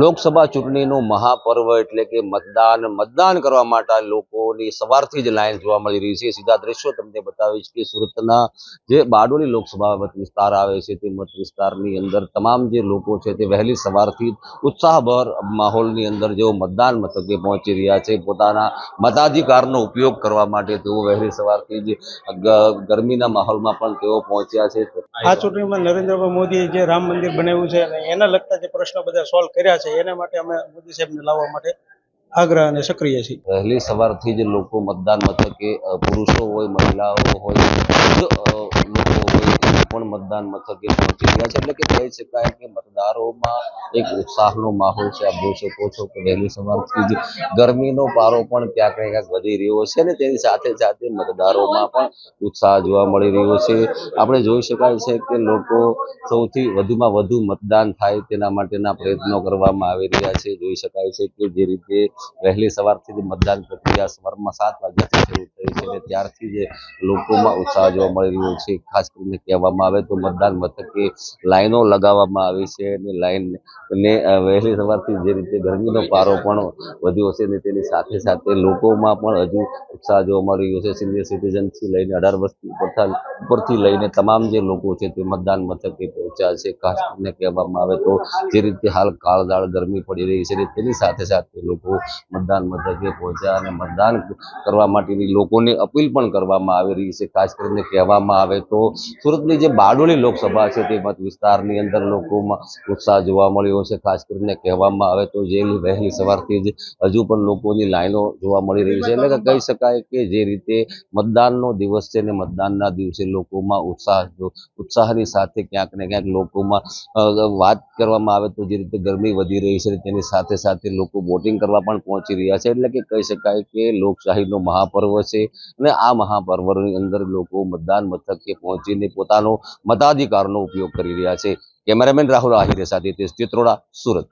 લોકસભા ચૂંટણીનું મહાપર્વ એટલે કે મતદાન મતદાન કરવા માટે લોકોની સવારથી જ લાઈન જોવા મળી રહી છે. સીધા દ્રશ્યો તમને બતાવીશ કે સુરતના જે બારડોલી લોકસભા મત વિસ્તાર આવે છે તે મત વિસ્તારની અંદર તમામ જે લોકો છે તે વહેલી સવારથી ઉત્સાહભર માહોલની અંદર જેઓ મતદાન મથકે પહોંચી રહ્યા છે, પોતાના મતાધિકારનો ઉપયોગ કરવા માટે તેઓ વહેલી સવારથી જ ગરમીના માહોલમાં પણ તેઓ પહોંચ્યા છે. આ ચૂંટણીમાં નરેન્દ્રભાઈ મોદીએ જે રામ મંદિર બનાવ્યું છે એના લગતા જે પ્રશ્નો બધા સોલ્વ કર્યા છે એના માટે અમે મોદી સાહેબને લાવવા માટે આગ્રહ અને સક્રિય છીએ. વહેલી સવારથી જ લોકો મતદાન મથકે પુરુષો હોય, મહિલાઓ હોય વૃદ્ધ, અ, લોકો હોય એ પણ મતદાન મથકે પહોંચી રહ્યા છે. એટલે કે કહી શકાય કે મતદારોમાં એક ઉત્સાહનો માહોલ છે. આપ જોઈ શકો છો કે વહેલી સવારથી ગરમીનો પારો પણ ક્યાંક ને ક્યાંક વધી રહ્યો છે અને તેની સાથે સાથે મતદારોમાં પણ ઉત્સાહ જોવા મળી રહ્યો છે. આપણે જોઈ શકાય છે કે લોકો સૌથી વધુમાં વધુ મતદાન થાય તેના માટેના પ્રયત્નો કરવામાં આવી રહ્યા છે. જોઈ શકાય છે કે જે રીતે વહેલી સવારથી જ મતદાન પ્રક્રિયા સવારમાં સાત વાગ્યાથી શરૂ થઈ છે અને ત્યારથી જ લોકોમાં ઉત્સાહ જોવા મળી રહ્યો છે. ખાસ કરીને કહેવામાં આવે તો મતદાન મથકે લાઈનો લગાવવામાં આવી છે અને લાઈન ને વહેલી સવારથી જે રીતે ગરમીનો પારો પણ વધ્યો છે અને તેની સાથે સાથે લોકોમાં પણ હજુ ઉત્સાહ જોવા મળી રહ્યો છે. સિનિયર સિટીઝનથી લઈને અઢાર વર્ષથી ઉપરથી લઈને તમામ જે લોકો છે તે મતદાન મથકે પહોંચ્યા છે. ખાસ કહેવામાં આવે તો જે રીતે હાલ કાળઝાળ ગરમી પડી રહી છે તેની સાથે સાથે લોકો મતદાન મથકે પહોંચ્યા અને મતદાન કરવા માટેની લોકોને અપીલ પણ કરવામાં આવી રહી છે. ખાસ કરીને કહેવામાં આવે તો સુરતની જે બારડોલી લોકસભા છે, તે મત વિસ્તારની અંદર લોકોમાં ઉત્સાહ જોવા મળ્યો છે. ખાસ કરીને કહેવામાં આવે તો જે વહેલી સવારથી જ હજુ પણ લોકોની લાઈનો જોવા મળી રહી છે. એટલે કે કહી શકાય કે જે રીતે મતદાનનો દિવસ છે ને મતદાનના દિવસે લોકોમાં ઉત્સાહ ઉત્સાહની સાથે ક્યાંક ને ક્યાંક લોકોમાં વાત કરવામાં આવે તો જે રીતે ગરમી વધી રહી છે તેની સાથે સાથે લોકો વોટિંગ કરવા પણ પહોંચી રહ્યા છે. એટલે કે કહી શકાય કે લોકશાહીનો મહાપર્વ છે અને આ મહાપર્વની અંદર લોકો મતદાન મથકે પહોંચીને પોતાનો મતાધિકારનો ઉપયોગ કરી રહ્યા છે. કેમેરામેન રાહુલ આહિરે સાથે તેજ ચિત્રોડા સુરત.